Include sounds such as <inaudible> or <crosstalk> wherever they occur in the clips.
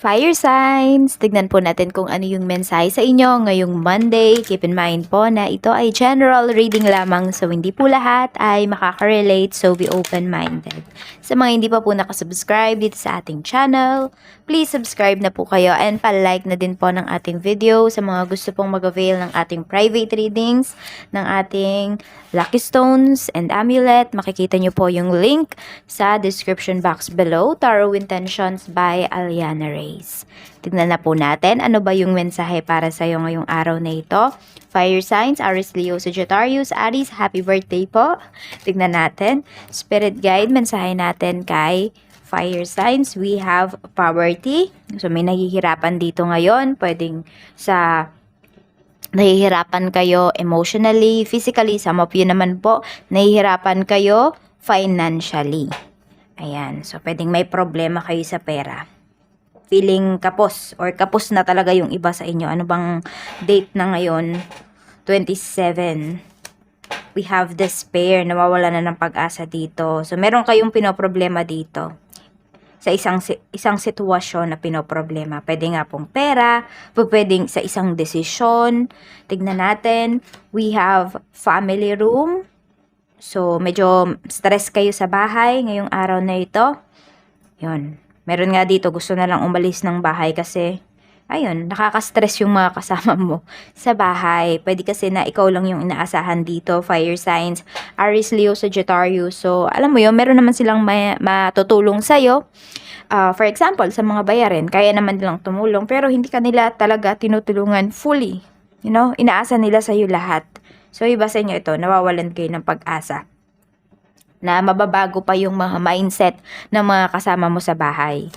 Fire signs! Tignan po natin kung ano yung mensahe sa inyo ngayong Monday. Keep in mind po na ito ay general reading lamang so hindi po lahat ay makaka-relate so be open-minded. Sa mga hindi pa po nakasubscribe dito sa ating channel, please subscribe na po kayo and pa-like na din po ng ating video sa mga gusto pong mag-avail ng ating private readings, ng ating lucky stones and amulet. Makikita nyo po yung link sa description box below. Tarot Intentions by Aliana Reyes. Tignan na po natin ano ba yung mensahe para sa iyo ngayong araw na ito. Fire signs, Aries, Leo, Sagittarius, Aries, happy birthday po. Tignan natin. Spirit guide, mensahe natin kay fire signs. We have poverty. So may nahihirapan dito ngayon. Pwedeng sa nahihirapan kayo emotionally, physically, some of you naman po, nahihirapan kayo financially. Ayan, so pwedeng may problema kayo sa pera. Feeling kapos or kapos na talaga yung iba sa inyo. Ano bang date na ngayon? 27. We have despair, nawawala na ng pag-asa dito. So meron kayong pinoproblema dito sa isang isang sitwasyon na pinoproblema. Pwede nga pong pera, pwedeng sa isang desisyon. Tignan natin, we have family room. So, medyo stress kayo sa bahay ngayong araw na ito. Yun. Meron nga dito, gusto na lang umalis ng bahay kasi, ayun, nakaka-stress yung mga kasama mo <laughs> sa bahay. Pwede kasi na ikaw lang yung inaasahan dito, fire signs, Aries, Leo, Sagittarius. So, alam mo yun, meron naman silang ma- matutulong sa'yo. Ah, for example, sa mga bayarin, kaya naman nilang tumulong, pero hindi kanila talaga tinutulungan fully. You know, inaasa nila sa'yo lahat. So, iba sa inyo ito, nawawalan kayo ng pag-asa na mababago pa yung mga mindset ng mga kasama mo sa bahay.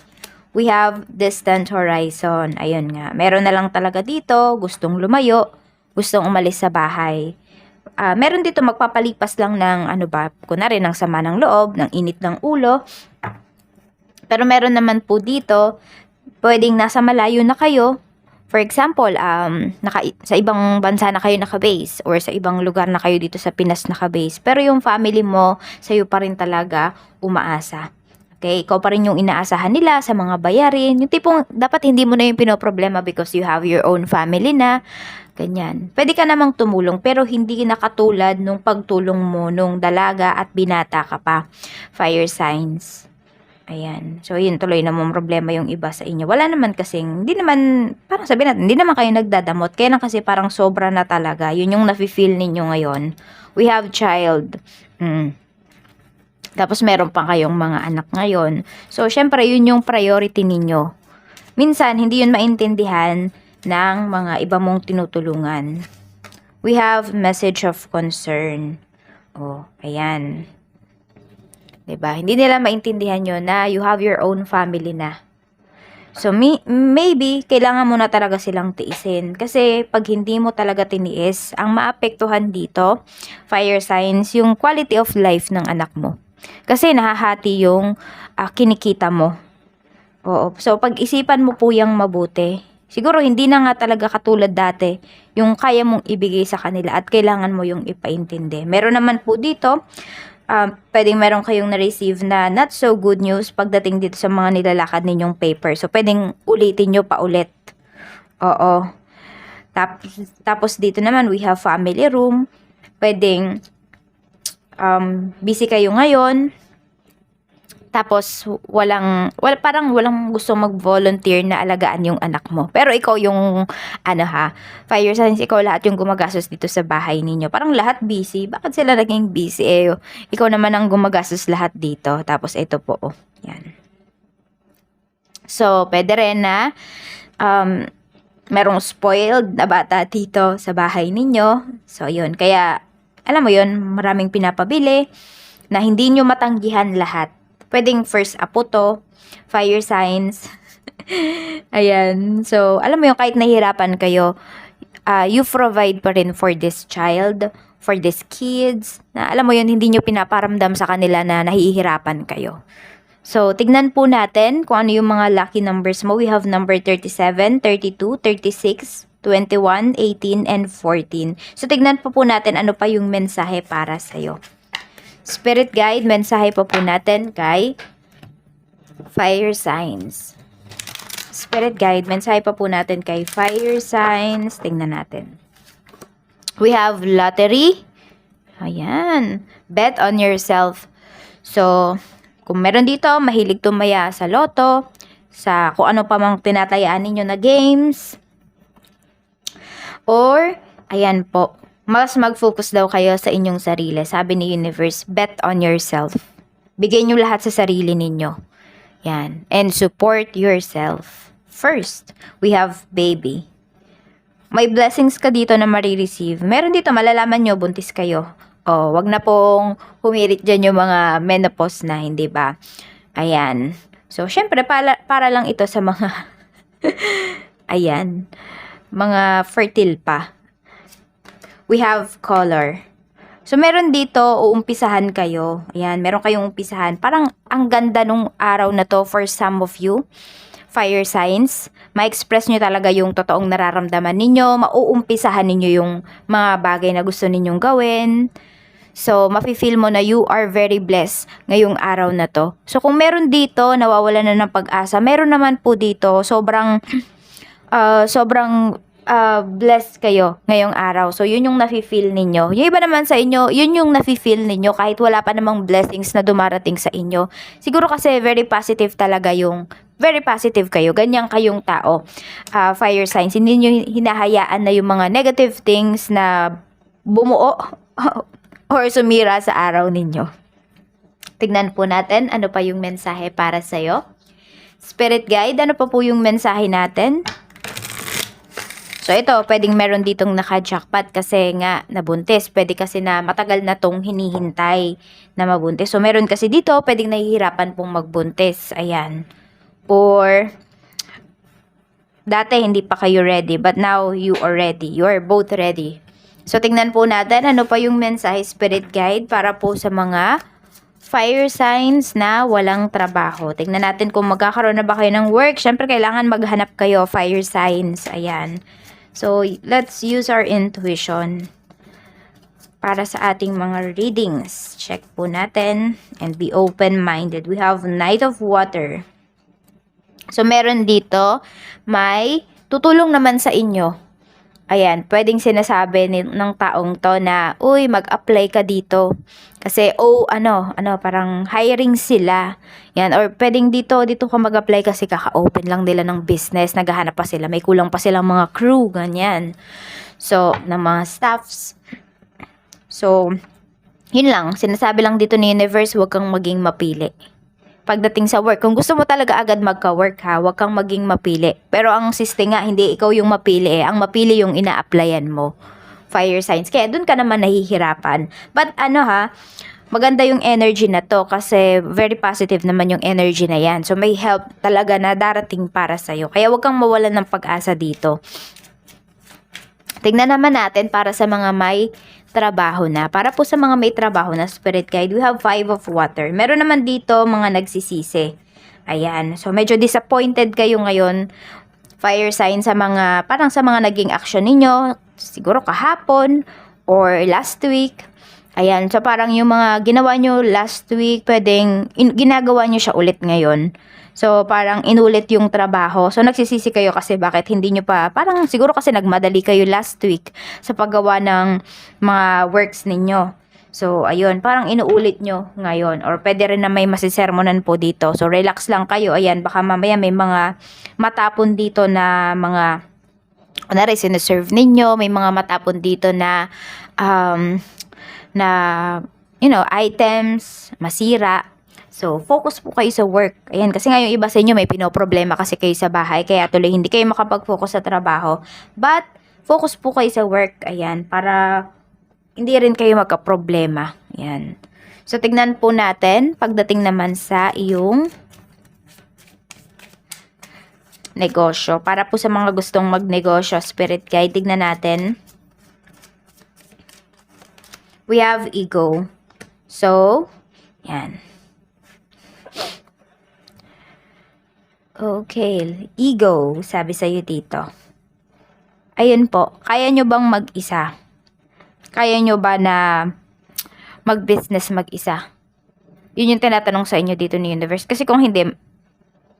We have distant horizon. Ayun nga. Meron na lang talaga dito, gustong lumayo, gustong umalis sa bahay. Ah, meron dito magpapalipas lang ng ano ba, kunwari ng sama ng loob, ng init ng ulo. Pero meron naman po dito, pwedeng nasa malayo na kayo. For example, um, naka, sa ibang bansa na kayo naka-base or sa ibang lugar na kayo dito sa Pinas naka-base. Pero yung family mo, sa'yo pa rin talaga umaasa. Okay, ikaw pa rin yung inaasahan nila sa mga bayarin. Yung tipong dapat hindi mo na yung pinoproblema because you have your own family na. Ganyan. Pwede ka namang tumulong pero hindi na katulad nung pagtulong mo nung dalaga at binata ka pa. Fire signs. Ayan. So, yun, tuloy na mong problema yung iba sa inyo. Wala naman kasing, hindi naman, parang sabihin natin, hindi naman kayo nagdadamot. Kaya lang kasi parang sobra na talaga. Yun yung nafe-feel ninyo ngayon. We have child. Mm. Tapos meron pa kayong mga anak ngayon. So, syempre, yun yung priority ninyo. Minsan, hindi yun maintindihan ng mga iba mong tinutulungan. We have message of concern. Oh, ayan. 'Di ba? Hindi nila maintindihan yun na you have your own family na. So, may, maybe, kailangan mo na talaga silang tiisin. Kasi, pag hindi mo talaga tiniis, ang maapektuhan dito, fire signs, yung quality of life ng anak mo. Kasi, nahahati yung ah, kinikita mo. Oo. So, pag-isipan mo po yung mabuti. Siguro, hindi na nga talaga katulad dati yung kaya mong ibigay sa kanila at kailangan mo yung ipaintindi. Meron naman po dito, um, pwedeng meron kayong na-receive na not so good news pagdating dito sa mga nilalakad ninyong paper. So, pwedeng ulitin nyo pa ulit. Oo. Tapos, tapos dito naman, we have family room. Pwedeng um, busy kayo ngayon. Tapos, walang, wal, parang walang gusto mag-volunteer na alagaan yung anak mo. Pero ikaw yung, ano ha, fire signs, ikaw lahat yung gumagastos dito sa bahay ninyo. Parang lahat busy. Bakit sila naging busy? Eh, ikaw naman ang gumagastos lahat dito. Tapos ito po, oh. Yan. So, pwede rin na, um, merong spoiled na bata dito sa bahay ninyo. So, yun. Kaya, alam mo yun, maraming pinapabili na hindi nyo matanggihan lahat. Pwedeng first apo to, fire signs. <laughs> Ayan. So, alam mo yung kahit nahihirapan kayo, uh, you provide pa rin for this child, for these kids, na alam mo yun, hindi nyo pinaparamdam sa kanila na nahihirapan kayo. So, tignan po natin kung ano yung mga lucky numbers mo. We have number 37, 32, 36, 21, 18, and 14. So, tignan po po natin ano pa yung mensahe para sa'yo. Spirit guide, mensahe po po natin kay fire signs. Spirit guide, mensahe pa po natin kay fire signs. Tingnan natin. We have lottery. Ayan. Bet on yourself. So, kung meron dito, mahilig tumaya sa loto, sa kung ano pa mang tinatayaan ninyo na games. Or, ayan po, mas mag-focus daw kayo sa inyong sarili. Sabi ni Universe, bet on yourself. Bigay nyo lahat sa sarili ninyo. Yan. And support yourself. First, we have baby. May blessings ka dito na marireceive. Meron dito, malalaman nyo, buntis kayo. O, wag na pong humirit dyan yung mga menopause na, hindi ba? Ayan. So, syempre, para, para lang ito sa mga, <laughs> ayan, mga fertile pa. We have color. So, meron dito, uumpisahan kayo. Ayan, meron kayong umpisahan. Parang ang ganda nung araw na to for some of you. Fire signs. Ma-express nyo talaga yung totoong nararamdaman ninyo. Mauumpisahan ninyo yung mga bagay na gusto ninyong gawin. So, mafe-feel mo na you are very blessed ngayong araw na to. So, kung meron dito, nawawala na ng pag-asa. Meron naman po dito, sobrang, ah, sobrang ah, blessed kayo ngayong araw. So, yun yung nafe-feel ninyo. Yung iba naman sa inyo, yun yung nafe-feel ninyo kahit wala pa namang blessings na dumarating sa inyo. Siguro kasi very positive talaga yung very positive kayo. Ganyan kayong tao. Ah, fire signs. Hindi nyo hinahayaan na yung mga negative things na bumuo <laughs> or sumira sa araw ninyo. Tignan po natin ano pa yung mensahe para sa'yo. Spirit guide, ano pa po yung mensahe natin? So ito, pwedeng meron ditong naka-jackpot kasi nga nabuntis. Pwede kasi na matagal na tong hinihintay na mabuntis. So meron kasi dito, pwedeng nahihirapan pong magbuntis. Ayan. Or dati hindi pa kayo ready but now you are ready. You are both ready. So tingnan po natin ano pa yung mensahe spirit guide para po sa mga fire signs na walang trabaho. Tingnan natin kung magkakaroon na ba kayo ng work. Siyempre, kailangan maghanap kayo fire signs. Ayan. So, let's use our intuition para sa ating mga readings. Check po natin and be open-minded. We have Knight of Water. So, meron dito, may tutulong naman sa inyo. Ayan, pwedeng sinasabi ni, ng taong to na, uy, mag-apply ka dito. Kasi, oh, ano, ano, parang hiring sila. Yan, or pwedeng dito, dito ka mag-apply kasi kaka-open lang nila ng business, naghahanap pa sila, may kulang pa silang mga crew, ganyan. So, ng mga staffs. So, yun lang, sinasabi lang dito ni Universe, huwag kang maging mapili pagdating sa work. Kung gusto mo talaga agad magka-work ha, huwag kang maging mapili. Pero ang siste nga, hindi ikaw yung mapili eh. Ang mapili yung ina-applyan mo. Fire signs. Kaya dun ka naman nahihirapan. But ano ha, maganda yung energy na to kasi very positive naman yung energy na yan. So may help talaga na darating para sa'yo. Kaya huwag kang mawalan ng pag-asa dito. Tignan naman natin para sa mga may trabaho na. Para po sa mga may trabaho na spirit guide, we have five of water. Meron naman dito mga nagsisisi. Ayan. So, medyo disappointed kayo ngayon. Fire sign sa mga, parang sa mga naging action ninyo. Siguro kahapon or last week. Ayan. So, parang yung mga ginawa nyo last week, pwedeng in, ginagawa nyo siya ulit ngayon. So, parang inulit yung trabaho. So, nagsisisi kayo kasi bakit hindi nyo pa, parang siguro kasi nagmadali kayo last week sa paggawa ng mga works ninyo. So, ayun, parang inuulit nyo ngayon. Or pwede rin na may masisermonan po dito. So, relax lang kayo. Ayan, baka mamaya may mga matapon dito na mga, kunwari, sineserve ninyo. May mga matapon dito na, um, na, you know, items, masira. So, focus po kayo sa work. Ayan, kasi nga yung iba sa inyo may pinoproblema kasi kayo sa bahay. Kaya tuloy hindi kayo makapag-focus sa trabaho. But, focus po kayo sa work. Ayan, para hindi rin kayo magka-problema. Ayan. So, tignan po natin pagdating naman sa iyong negosyo. Para po sa mga gustong magnegosyo, spirit guide, tignan natin. We have ego. So, yan. Okay, ego, sabi sa'yo dito. Ayun po, kaya nyo bang mag-isa? Kaya nyo ba na mag-business mag-isa? Yun yung tinatanong sa inyo dito ni Universe. Kasi kung hindi,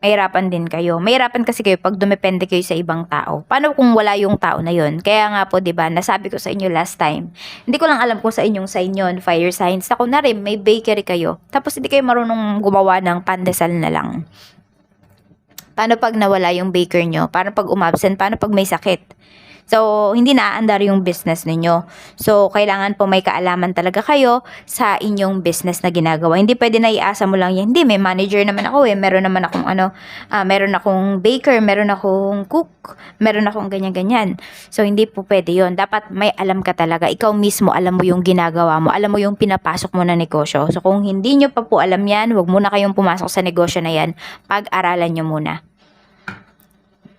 mahirapan din kayo. Mahirapan kasi kayo pag dumepende kayo sa ibang tao. Paano kung wala yung tao na yun? Kaya nga po, di ba, nasabi ko sa inyo last time, hindi ko lang alam kung sa inyong sign yun, fire signs. Ako na rin, may bakery kayo. Tapos hindi kayo marunong gumawa ng pandesal na lang. Paano pag nawala yung baker nyo? Paano pag umabsent? Paano pag may sakit? So, hindi naaandar yung business ninyo. So, kailangan po may kaalaman talaga kayo sa inyong business na ginagawa. Hindi pwede na iasa mo lang yan. Hindi, may manager naman ako eh. Meron naman akong ano, ah, meron akong baker, meron akong cook, meron akong ganyan-ganyan. So, hindi po pwede yon Dapat may alam ka talaga. Ikaw mismo alam mo yung ginagawa mo. Alam mo yung pinapasok mo na negosyo. So, kung hindi nyo pa po alam yan, wag muna kayong pumasok sa negosyo na yan. Pag-aralan nyo muna.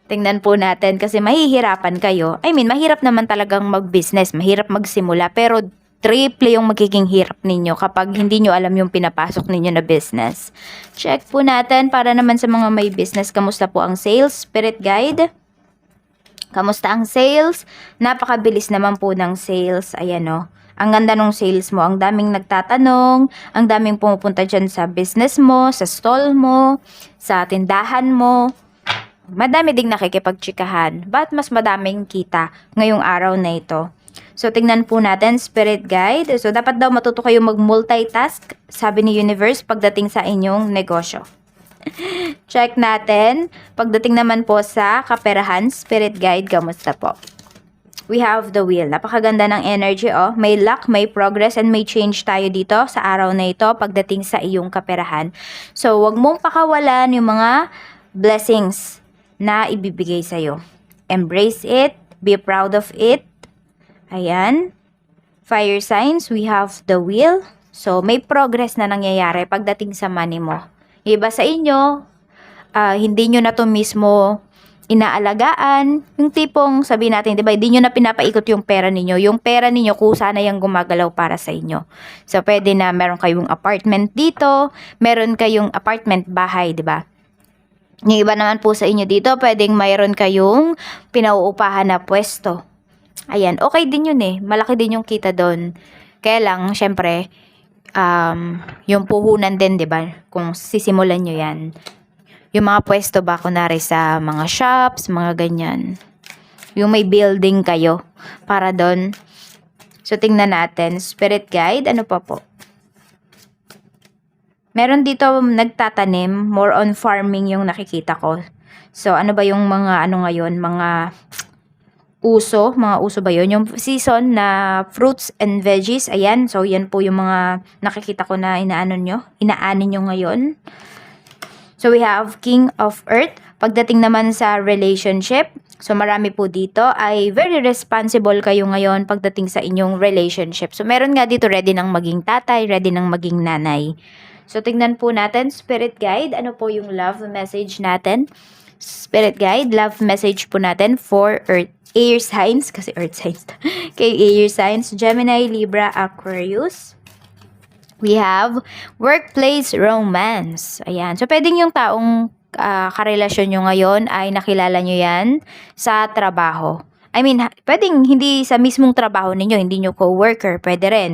Tingnan po natin kasi mahihirapan kayo. I mean, mahirap naman talagang mag-business, mahirap magsimula, pero triple yung magiging hirap ninyo kapag hindi nyo alam yung pinapasok ninyo na business. Check po natin para naman sa mga may business, kamusta po ang sales, spirit guide? Kamusta ang sales? Napakabilis naman po ng sales. Ayan o. Ang ganda ng sales mo. Ang daming nagtatanong. Ang daming pumupunta dyan sa business mo, sa stall mo, sa tindahan mo. Madami ding nakikipagtsikahan. Ba't mas madaming kita ngayong araw na ito? So, tingnan po natin, Spirit Guide. So, dapat daw matuto kayo mag-multitask, sabi ni Universe, pagdating sa inyong negosyo. <laughs> Check natin. Pagdating naman po sa kaperahan, Spirit Guide, kamusta po? We have the wheel. Napakaganda ng energy, oh. May luck, may progress, and may change tayo dito sa araw na ito pagdating sa iyong kaperahan. So, wag mong pakawalan yung mga blessings na ibibigay sa'yo. Embrace it. Be proud of it. Ayan. Fire signs, we have the wheel. So, may progress na nangyayari pagdating sa money mo. Iba sa inyo, ah, hindi nyo na to mismo inaalagaan. Yung tipong, sabi natin, di ba, hindi nyo na pinapaikot yung pera ninyo. Yung pera ninyo, kusa na yung gumagalaw para sa inyo. So, pwede na meron kayong apartment dito, meron kayong apartment bahay, di ba? Yung iba naman po sa inyo dito, pwedeng mayroon kayong pinauupahan na pwesto. Ayan, okay din yun eh. Malaki din yung kita doon. Kaya lang, syempre, um, yung puhunan din, di ba? Kung sisimulan nyo yan. Yung mga pwesto ba, kunwari sa mga shops, mga ganyan. Yung may building kayo para doon. So, tingnan natin. Spirit guide, ano pa po? Meron dito nagtatanim, more on farming yung nakikita ko. So, ano ba yung mga ano ngayon, mga uso, mga uso ba yun? Yung season na fruits and veggies, ayan. So, yan po yung mga nakikita ko na inaano nyo, inaanin nyo ngayon. So, we have King of Earth. Pagdating naman sa relationship, so marami po dito ay very responsible kayo ngayon pagdating sa inyong relationship. So, meron nga dito ready ng maging tatay, ready ng maging nanay. So, tingnan po natin, Spirit Guide, ano po yung love message natin? Spirit Guide, love message po natin for Earth, air signs, kasi Earth signs, <laughs> kay air signs, Gemini, Libra, Aquarius. We have workplace romance. Ayan. So, pwedeng yung taong ah, karelasyon nyo ngayon ay nakilala nyo yan sa trabaho. I mean, pwedeng hindi sa mismong trabaho ninyo, hindi nyo co-worker, pwede rin.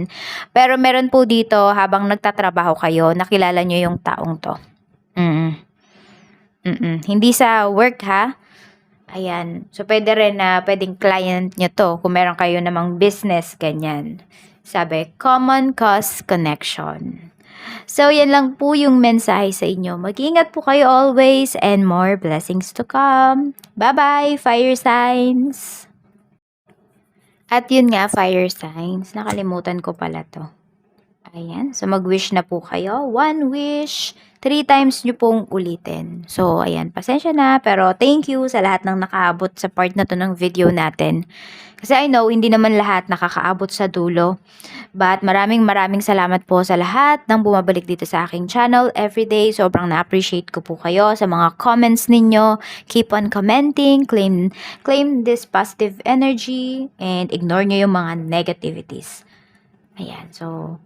Pero meron po dito, habang nagtatrabaho kayo, nakilala nyo yung taong to. Mm. Mm-mm. Hindi sa work ha. Ayan. So, pwede rin na pwedeng client nyo to kung meron kayo namang business, ganyan. Sabi, common cause connection. So, yan lang po yung mensahe sa inyo. Mag-ingat po kayo always and more blessings to come. Bye-bye, fire signs! At yun nga, fire signs. Nakalimutan ko pala to. Ayan. So, mag-wish na po kayo. One wish. Three times nyo pong ulitin. So, ayan. Pasensya na. Pero, thank you sa lahat ng nakaabot sa part na to ng video natin. Kasi I know, hindi naman lahat nakakaabot sa dulo. But maraming maraming salamat po sa lahat ng bumabalik dito sa aking channel everyday. Sobrang na-appreciate ko po kayo sa mga comments ninyo. Keep on commenting, claim, claim this positive energy, and ignore nyo yung mga negativities. Ayan, so,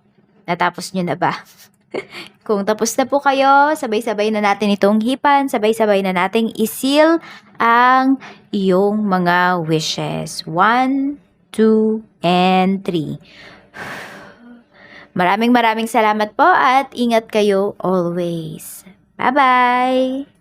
natapos nyo na ba? <laughs> Kung tapos na po kayo, sabay-sabay na natin itong hipan, sabay-sabay na nating isil ang iyong mga wishes. One, two, and three. Maraming maraming salamat po at ingat kayo always. Bye-bye!